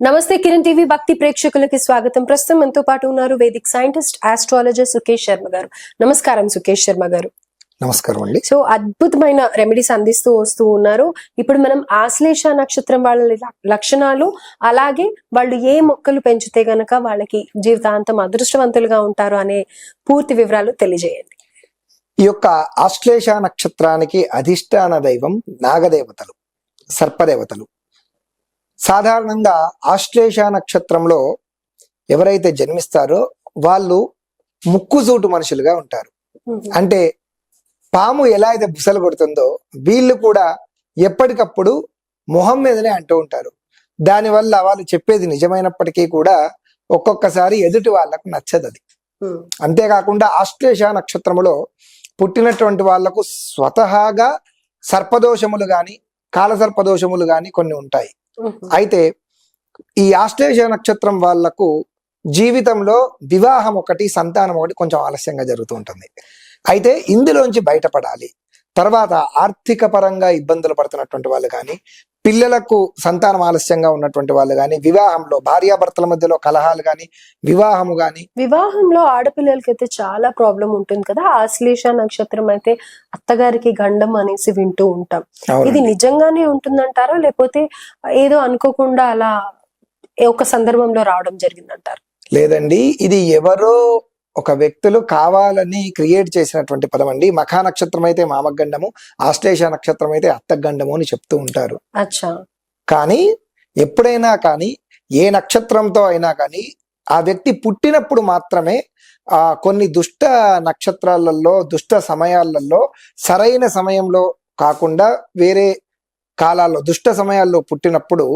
నమస్తే కిరణ్ టీవీ భక్తి ప్రేక్షకులకి స్వాగతం. ప్రస్తుతం మనతో పాటు ఉన్నారు Vedic scientist astrologer Sukesh Sharma garu. నమస్కారం సుకేష్ శర్మ గారు. నమస్కారం అండి. సో అద్భుతమైన రెమెడీస్ అందిస్తూ వస్తూ ఉన్నారు. ఇప్పుడు మనం ఆశ్లేష నక్షత్రం వాళ్ళ లక్షణాలు అలాగే వాళ్ళు ఏ మొక్కలు పెంచితే గనక వాళ్ళకి జీవితాంతం అదృష్టవంతులుగా ఉంటారు అనే పూర్తి వివరాలు తెలియజేయండి. ఈ యొక్క ఆశ్లేష నక్షత్రానికి అధిష్టాన దైవం నాగదేవతలు సర్పదేవతలు. సాధారణంగా ఆశ్లేష నక్షత్రంలో ఎవరైతే జన్మిస్తారో వాళ్ళు ముక్కుసూటు మనుషులుగా ఉంటారు. అంటే పాము ఎలా అయితే బుసలు కొడుతుందో వీళ్ళు కూడా ఎప్పటికప్పుడు మొహం మీదనే అంటూ ఉంటారు. దానివల్ల వాళ్ళు చెప్పేది నిజమైనప్పటికీ కూడా ఒక్కొక్కసారి ఎదుటి వాళ్ళకు నచ్చదు అది అంతేకాకుండా ఆశ్లేష నక్షత్రములో పుట్టినటువంటి వాళ్ళకు స్వతహాగా సర్పదోషములు గాని కాలసర్పదోషములు గాని కొన్ని ఉంటాయి. అయితే ఈ ఆశ్లేష నక్షత్రం వాళ్ళకు జీవితంలో వివాహం ఒకటి సంతానం ఒకటి కొంచెం ఆలస్యంగా జరుగుతూ ఉంటుంది. అయితే ఇందులోంచి బయటపడాలి. తర్వాత ఆర్థిక పరంగా ఇబ్బందులు పడుతున్నటువంటి వాళ్ళు కానీ పిల్లలకు సంతానం ఆలస్యంగా ఉన్నటువంటి వాళ్ళు కానీ వివాహంలో భార్యాభర్తల మధ్యలో కలహాలు కానీ వివాహము కానీ వివాహంలో ఆడపిల్లలకి అయితే చాలా ప్రాబ్లం ఉంటుంది కదా. ఆశ్లేష నక్షత్రం అయితే అత్తగారికి గండం అనేసి వింటూ ఉంటాం. ఇది. నిజంగానే ఉంటుందంటారా? లేకపోతే ఏదో అనుకోకుండా అలా ఒక సందర్భంలో రావడం జరిగిందంటారు? లేదండి. ఇది ఎవరో ఒక వ్యక్తులు కావాలని క్రియేట్ చేసినటువంటి పదం అండి. మఖా నక్షత్రం అయితే మామగండము ఆశ్లేష నక్షత్రం అయితే అత్తగండము అని చెప్తూ ఉంటారు. అచ్చా. కానీ ఎప్పుడైనా కానీ ఏ నక్షత్రంతో అయినా కానీ ఆ వ్యక్తి పుట్టినప్పుడు మాత్రమే ఆ కొన్ని దుష్ట నక్షత్రాలలో దుష్ట సమయాలలో సరైన సమయంలో కాకుండా వేరే కాలాల్లో దుష్ట సమయాల్లో పుట్టినప్పుడు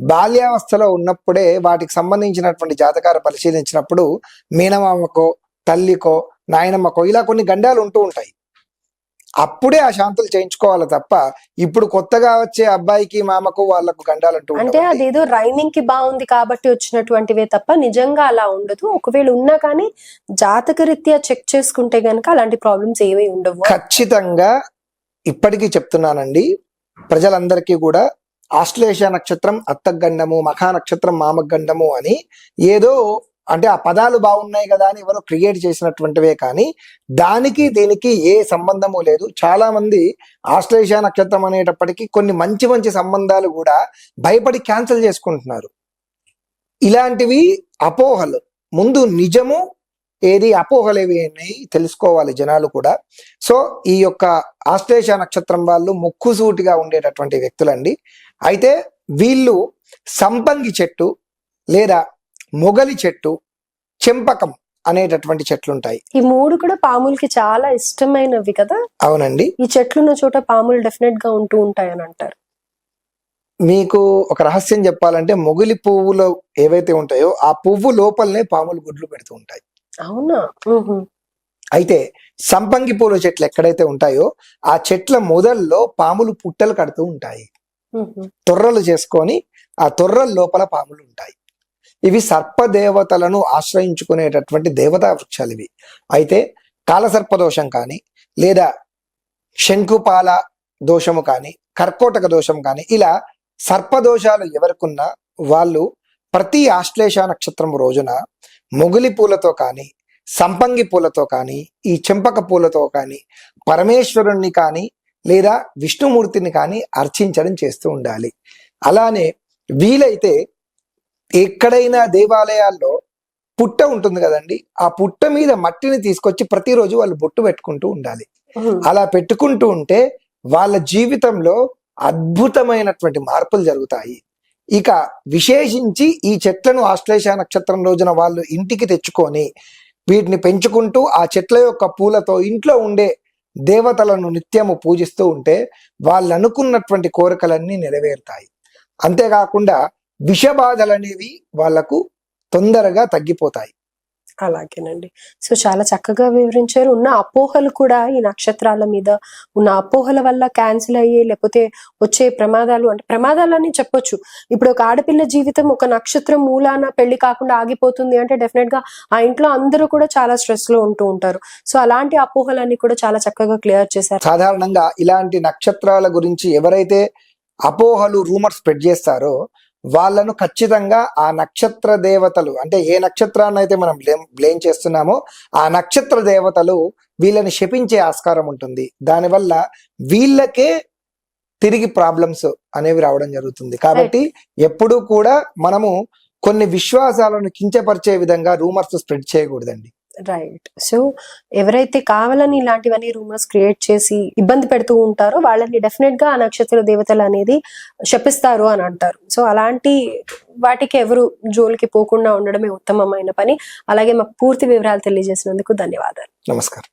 బాల్యావస్థలో ఉన్నప్పుడే వాటికి సంబంధించినటువంటి జాతకాలు పరిశీలించినప్పుడు మీనమామకో తల్లికో నాయనమ్మకో ఇలా కొన్ని గండాలు ఉంటూ ఉంటాయి. అప్పుడే ఆ శాంతులు చేయించుకోవాలి తప్ప ఇప్పుడు కొత్తగా వచ్చే అబ్బాయికి మామకు వాళ్ళకు గండాలు అంటూ అంటే. అదేదో రైమింగ్కి బాగుంది కాబట్టి వచ్చినటువంటివే తప్ప నిజంగా అలా ఉండదు. ఒకవేళ ఉన్నా కానీ జాతక రీత్యా చెక్ చేసుకుంటే గనక అలాంటి ప్రాబ్లమ్స్ ఏమీ ఉండవు. ఖచ్చితంగా ఇప్పటికీ చెప్తున్నానండి. ప్రజలందరికీ కూడా ఆశ్లేష నక్షత్రం అత్తగండము మఖా నక్షత్రం మామగండము అని ఏదో అంటే ఆ పదాలు బాగున్నాయి కదా అని ఎవరో క్రియేట్ చేసినటువంటివే కానీ దానికి దీనికి ఏ సంబంధము లేదు. చాలా మంది ఆశ్లేష నక్షత్రం అనేటప్పటికీ కొన్ని మంచి మంచి సంబంధాలు కూడా భయపడి క్యాన్సిల్ చేసుకుంటున్నారు. ఇలాంటివి అపోహలు. ముందు నిజము ఏది అపోహలు ఏవి తెలుసుకోవాలి జనాలు కూడా. సో ఈ యొక్క ఆశ్లేష నక్షత్రం వాళ్ళు ముక్కుసూటిగా ఉండేటటువంటి వ్యక్తులండి. అయితే వీళ్ళు సంపంగి చెట్టు లేదా మొగలి చెట్టు చెంపకం అనేటటువంటి చెట్లు ఉంటాయి ఈ మూడు కూడా పాములకి చాలా ఇష్టమైనవి కదా? అవునండి. ఈ చెట్లున్న చోట పాములు డెఫినెట్గా ఉంటూ ఉంటాయని అంటారు. మీకు ఒక రహస్యం చెప్పాలంటే మొగిలి పువ్వులు ఏవైతే ఉంటాయో ఆ పువ్వు లోపలనే పాములు గుడ్లు పెడుతూ ఉంటాయి. అవునా. అయితే సంపంగి పూల చెట్లు ఎక్కడైతే ఉంటాయో ఆ చెట్ల మొదల్లో పాములు పుట్టలు కడుతూ ఉంటాయి. తొర్రలు చేసుకొని ఆ తొర్రల లోపల పాములు ఉంటాయి. ఇవి సర్పదేవతలను ఆశ్రయించుకునేటటువంటి దేవతా వృక్షాలు ఇవి. అయితే కాలసర్పదోషం కానీ లేదా శంకుపాల దోషము కానీ కర్కోటక దోషం కానీ ఇలా సర్పదోషాలు ఎవరికున్నా వాళ్ళు ప్రతి ఆశ్లేష నక్షత్రం రోజున మొగులి పూలతో కానీ సంపంగి పూలతో కానీ ఈ చెంపక పూలతో కానీ పరమేశ్వరుణ్ణి కానీ లేదా విష్ణుమూర్తిని కానీ అర్చించడం చేస్తూ ఉండాలి. అలానే వీలైతే ఎక్కడైనా దేవాలయాల్లో పుట్ట ఉంటుంది కదండి. ఆ పుట్ట మీద మట్టిని తీసుకొచ్చి ప్రతిరోజు వాళ్ళు బొట్టు పెట్టుకుంటూ ఉండాలి. అలా పెట్టుకుంటూ ఉంటే వాళ్ళ జీవితంలో అద్భుతమైనటువంటి మార్పులు జరుగుతాయి. ఇక విశేషించి ఈ చెట్లను ఆశ్లేష నక్షత్రం రోజున వాళ్ళు ఇంటికి తెచ్చుకొని వీటిని పెంచుకుంటూ ఆ చెట్ల యొక్క పూలతో ఇంట్లో ఉండే దేవతలను నిత్యము పూజిస్తూ ఉంటే వాళ్ళు అనుకున్నటువంటి కోరికలన్నీ నెరవేరుతాయి. అంతేకాకుండా విషబాధలు అనేవి వాళ్ళకు తొందరగా తగ్గిపోతాయి. అలాగేనండి. సో చాలా చక్కగా వివరించారు. ఉన్న అపోహలు కూడా ఈ నక్షత్రాల మీద ఉన్న అపోహల వల్ల క్యాన్సిల్ అయ్యే లేకపోతే వచ్చే ప్రమాదాలు అంటే ప్రమాదాలని చెప్పొచ్చు. ఇప్పుడు ఒక ఆడపిల్ల జీవితం ఒక నక్షత్రం మూలాన పెళ్ళి కాకుండా ఆగిపోతుంది అంటే డెఫినెట్గా ఆ ఇంట్లో అందరూ కూడా చాలా స్ట్రెస్లో ఉంటూ ఉంటారు. సో అలాంటి అపోహలన్నీ కూడా చాలా చక్కగా క్లియర్ చేశారు. సాధారణంగా ఇలాంటి నక్షత్రాల గురించి ఎవరైతే అపోహలు రూమర్స్ స్ప్రెడ్ చేస్తారో వాళ్ళను ఖచ్చితంగా ఆ నక్షత్ర దేవతలు అంటే ఏ నక్షత్రాన్ని అయితే మనం బ్లేమ్ బ్లేమ్ చేస్తున్నామో ఆ నక్షత్ర దేవతలు వీళ్ళని శపించే ఆస్కారం ఉంటుంది. దానివల్ల వీళ్ళకే తిరిగి ప్రాబ్లమ్స్ అనేవి రావడం జరుగుతుంది. కాబట్టి ఎప్పుడూ కూడా మనము కొన్ని విశ్వాసాలను కించపరిచే విధంగా రూమర్స్ స్ప్రెడ్ చేయకూడదండి. రైట్ సో ఎవరైతే కావాలని ఇలాంటివన్నీ రూమర్స్ క్రియేట్ చేసి ఇబ్బంది పెడుతూ ఉంటారో వాళ్ళని డెఫినెట్గా ఆ నక్షత్ర దేవతలు అనేది శపిస్తారు అని అంటారు. సో అలాంటి వాటికి ఎవరు జోలికి పోకుండా ఉండడమే ఉత్తమమైన పని. అలాగే మాకు పూర్తి వివరాలు తెలియజేసినందుకు ధన్యవాదాలు. నమస్కారం.